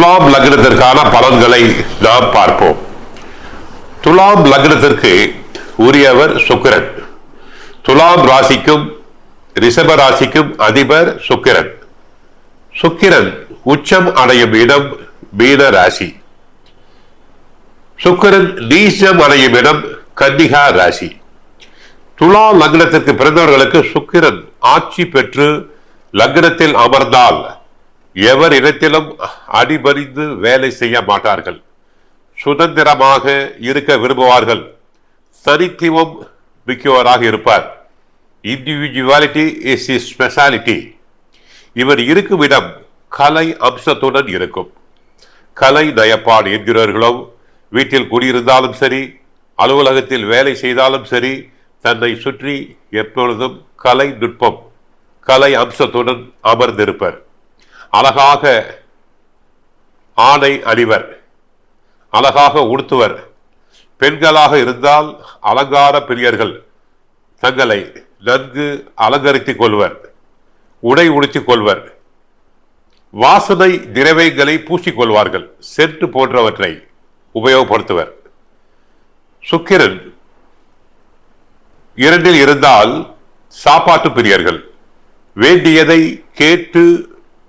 துலாம் லக்னத்திற்கான பலன்களை நாம் பார்ப்போம். துலாம் லக்னத்திற்கு உரியவர் சுக்கிரன். துலாம் ராசிக்கும் ரிஷப ராசிக்கும் அதிபர் சுக்கிரன். சுக்கிரன் உச்சம் அடையும் இடம் மீன ராசி. சுக்கிரன் நீச்சம் அடையும் இடம் கன்னிகா ராசி. துலா லக்னத்திற்கு பிறந்தவர்களுக்கு சுக்கிரன் ஆட்சி பெற்று லக்னத்தில் அமர்ந்தால் எவர் இடத்திலும் அடிபறிந்து வேலை செய்ய மாட்டார்கள். சுதந்திரமாக இருக்க விரும்புவார்கள். தனித்துவம் மிக்கவராக இருப்பார். இண்டிவிஜுவாலிட்டி இஸ் இஸ் ஸ்பெஷாலிட்டி இவர் இருக்கும் இடம் கலை அம்சத்துடன் இருக்கும். கலை நயப்பாடு என்கிறவர்களோ வீட்டில் குடியிருந்தாலும் சரி அலுவலகத்தில் வேலை செய்தாலும் சரி தன்னை சுற்றி எப்பொழுதும் கலை நுட்பம் கலை அம்சத்துடன் அமர்ந்திருப்பர். அழகாக ஆடை அணிவர் அழகாக உடுத்துவர். பெண்களாக இருந்தால் அலங்கார பிரியர்கள் தங்களை நன்கு அலங்கரித்துக் கொள்வர் உடை உடுத்திக் கொள்வர். வாசனை திரவியங்களை பூசிக்கொள்வார்கள் சென்று போன்றவற்றை உபயோகப்படுத்துவர். சுக்கிரன் இரண்டில் இருந்தால் சாப்பாட்டு பிரியர்கள் வேண்டியதை கேட்டு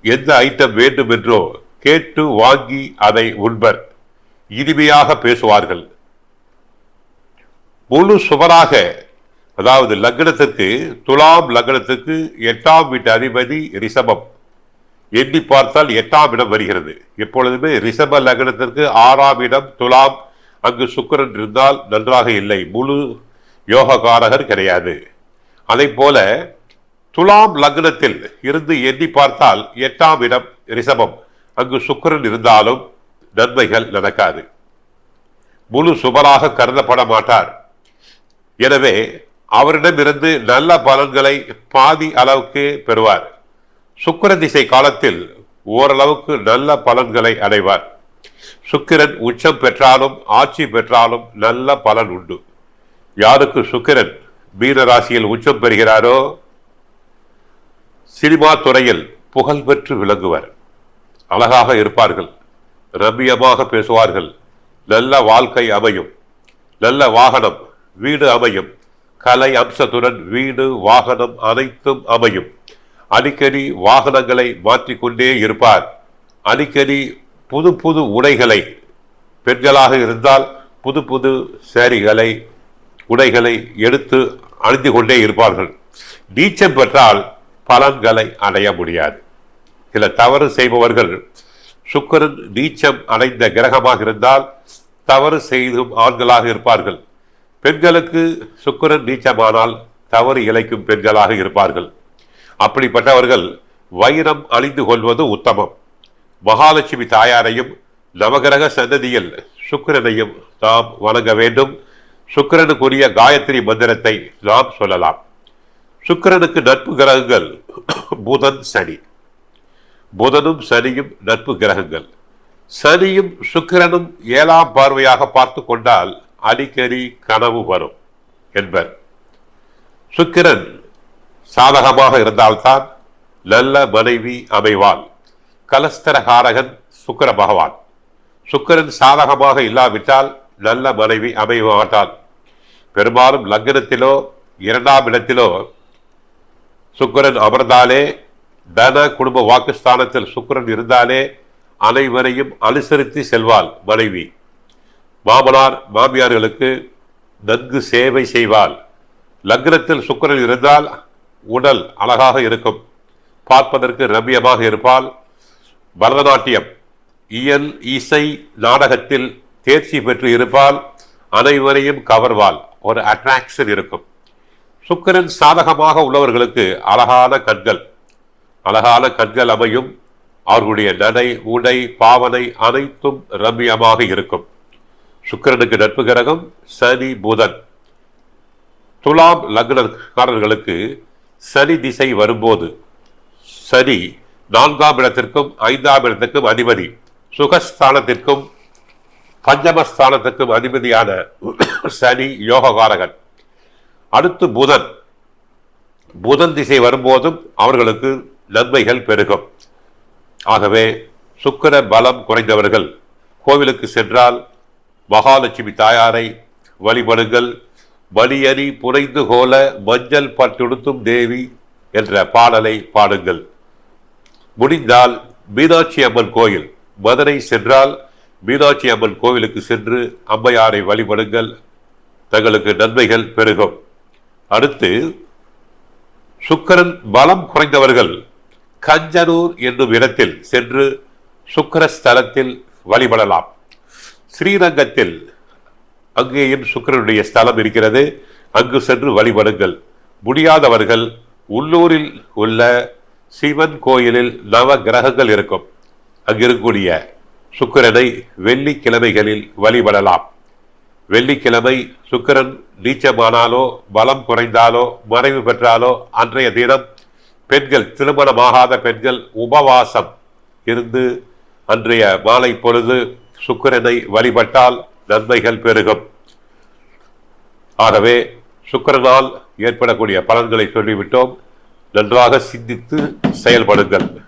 எந்த ஐட்டம் வேண்டுமென்றோ கேட்டு வாங்கி அதை உண்பர். இனிமையாக பேசுவார்கள். முழு சுவராக அதாவது லக்னத்திற்கு துலாம் லக்னத்துக்கு எட்டாம் வீட்டு அதிபதி ரிஷபம். எண்ணி பார்த்தால் எட்டாம் இடம் வருகிறது. எப்பொழுதுமே ரிஷப லக்னத்திற்கு ஆறாம் இடம் துலாம் அங்கு சுக்கரன் இருந்தால் நன்றாக இல்லை. முழு யோகக்காரகர் கிடையாது. அதை போல துலாம் லக்னத்தில் இருந்து எண்ணி பார்த்தால் எட்டாம் இடம் ரிஷபம். அங்கு சுக்கிரன் இருந்தாலும் நன்மைகள் நடக்காது. முழு சுபராக கருதப்பட மாட்டார். எனவே அவரிடமிருந்து நல்ல பலன்களை பாதி அளவுக்கு பெறுவார். சுக்கர திசை காலத்தில் ஓரளவுக்கு நல்ல பலன்களை அடைவார். சுக்கிரன் உச்சம் பெற்றாலும் ஆட்சி பெற்றாலும் நல்ல பலன் உண்டு. யாருக்கு சுக்கிரன் மீன ராசியில் உச்சம் பெறுகிறாரோ சினிமா துறையில் புகழ் பெற்று விளங்குவர். அழகாக இருப்பார்கள். ரம்மியமாக பேசுவார்கள். நல்ல வாழ்க்கை அமையும். நல்ல வாகனம் வீடு அமையும். கலை அம்சத்துடன் வீடு வாகனம் அனைத்தும் அமையும். அடிக்கடி வாகனங்களை மாற்றிக்கொண்டே இருப்பார். அடிக்கடி புது புது உடைகளை பெண்களாக இருந்தால் புது புது சேரிகளை உடைகளை எடுத்து அணிந்து கொண்டே இருப்பார்கள். நீச்சம் பெற்றால் பலன்களை அடைய முடியாது. சில தவறு செய்பவர்கள் சுக்கிரன் நீச்சம் அடைந்த கிரகமாக இருந்தால் தவறு செய்தும் ஆண்களாக இருப்பார்கள். பெண்களுக்கு சுக்கிரன் நீச்சமானால் தவறு இழைக்கும் பெண்களாக இருப்பார்கள். அப்படிப்பட்டவர்கள் வைரம் அழிந்து கொள்வது உத்தமம். மகாலட்சுமி தாயாரையும் நவகிரக சன்னதியில் சுக்கிரனையும் நாம் வணங்க வேண்டும். சுக்கிரனுக்குரிய காயத்ரி மந்திரத்தை நாம் சொல்லலாம். சுக்கிரனுக்கு நட்பு கிரகங்கள் புதன் சனி. புதனும் சனியும் நட்பு கிரகங்கள். சனியும் சுக்கிரனும் ஏழாம் பார்வையாக பார்த்து கொண்டால் அடிக்கடி கனவு வரும் என்பர். சுக்கிரன் சாதகமாக இருந்தால்தான் நல்ல மனைவி அமைவாள். கலஸ்தரகாரகன் சுக்கிர பகவான். சுக்கிரன் சாதகமாக இல்லாவிட்டால் நல்ல மனைவி அமைய பெரும்பாலும் லக்னத்திலோ இரண்டாம் இடத்திலோ சுக்கிரன் அமர்ந்தாலே தன குடும்ப வாக்குஸ்தானத்தில் சுக்கரன் இருந்தாலே அனைவரையும் அனுசரித்து செல்வாள் மனைவி. மாமனார் மாமியார்களுக்கு நன்கு சேவை செய்வாள். லக்னத்தில் சுக்கரன் இருந்தால் உடல் அழகாக இருக்கும். பார்ப்பதற்கு ரம்யமாக இருப்பால் பரதநாட்டியம் இயல் இசை நாடகத்தில் தேர்ச்சி பெற்று இருப்பால் அனைவரையும் கவர்வாள். ஒரு அட்ராக்ஷன் இருக்கும். சுக்கிரன் சாதகமாக உள்ளவர்களுக்கு அழகான கண்கள். அழகான கண்கள் அமையும். அவர்களுடைய நடை உடை பாவனை அனைத்தும் ரம்யமாக இருக்கும். சுக்கிரனுக்கு நட்பு கிரகம் சனி புதன். துலாம் லக்னக்காரர்களுக்கு சனி திசை வரும்போது சனி நான்காம் இடத்திற்கும் ஐந்தாம் இடத்திற்கும் அதிபதி. சுகஸ்தானத்திற்கும் பஞ்சமஸ்தானத்திற்கும் அதிபதியான சனி யோககாரகன். அடுத்து புதன். புதன் திசை வரும்போதும் அவர்களுக்கு நன்மைகள் பெருகும். ஆகவே சுக்கர பலம் குறைந்தவர்கள் கோவிலுக்கு சென்றால் மகாலட்சுமி தாயாரை வழிபடுங்கள். வலியறி புனைந்து கோல மஞ்சள் பட்டுடுத்தும் தேவி என்ற பாடலை பாடுங்கள். முடிந்தால் மீனாட்சி அம்மன் கோயில். மதுரை சென்றால் மீனாட்சி அம்மன் கோவிலுக்கு சென்று அம்மையாரை வழிபடுங்கள். தங்களுக்கு நன்மைகள் பெருகும். அடுத்து சுக்கிரன் பலம் குறைந்தவர்கள் கஞ்சனூர் என்னும் இடத்தில் சென்று சுக்கிர ஸ்தலத்தில் வழிபடலாம். ஸ்ரீரங்கத்தில் அங்கேயும் சுக்கிரனுடைய ஸ்தலம் இருக்கிறது. அங்கு சென்று வழிபடுங்கள். முடியாதவர்கள் உள்ளூரில் உள்ள சிவன் கோயிலில் நவ கிரகங்கள் இருக்கும். அங்கிருக்கக்கூடிய சுக்கரனை சுக்கிரனை வெள்ளிக்கிழமைகளில் வழிபடலாம். வெள்ளிக்கிழமை சுக்கிரன் நீச்சமானாலோ பலம் குறைந்தாலோ மறைவு பெற்றாலோ அன்றைய தினம் பெண்கள் திருமணமாகாத பெண்கள் உபவாசம் இருந்து அன்றைய மாலை பொழுது சுக்கிரனை வழிபட்டால் நன்மைகள் பெருகும். ஆகவே சுக்கிரனால் ஏற்படக்கூடிய பலன்களை சொல்லிவிட்டோம். நன்றாக சிந்தித்து செயல்படுங்கள்.